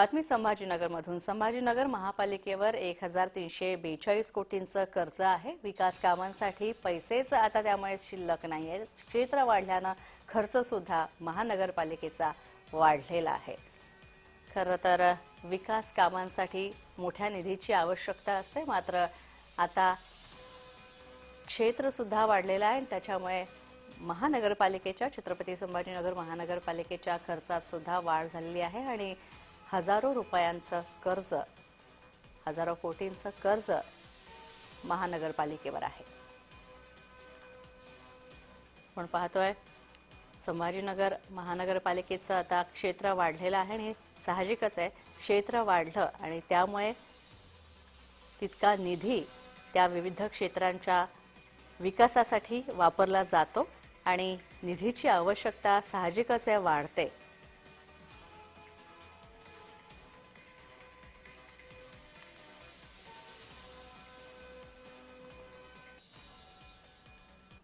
बातमी संभाजीनगरमधून. संभाजीनगर महापालिकेवर एक हजार तीनशे बेचाळीस कोटींचं कर्ज आहे. विकास कामांसाठी पैसेच आता त्यामुळे शिल्लक नाही आहे क्षेत्र वाढल्यानं खर्च सुद्धा महानगरपालिकेचा वाढलेला आहे. खरं तर विकास कामांसाठी मोठ्या निधीची आवश्यकता असते. मात्र आता क्षेत्र सुद्धा वाढलेलं आहे आणि त्याच्यामुळे महानगरपालिकेच्या छत्रपती संभाजीनगर महानगरपालिकेच्या खर्चात सुद्धा वाढ झालेली आहे. आणि हजारो रुपयांचं कर्ज हजारो कोटींचं कर्ज महानगरपालिकेवर आहे. आपण पाहतोय संभाजीनगर महानगरपालिकेचं आता क्षेत्र वाढलेलं आहे आणि साहजिकच आहे क्षेत्र वाढलं आणि त्यामुळे तितका निधी त्या विविध क्षेत्रांच्या विकासासाठी वापरला जातो आणि निधीची आवश्यकता साहजिकच आहे वाढते.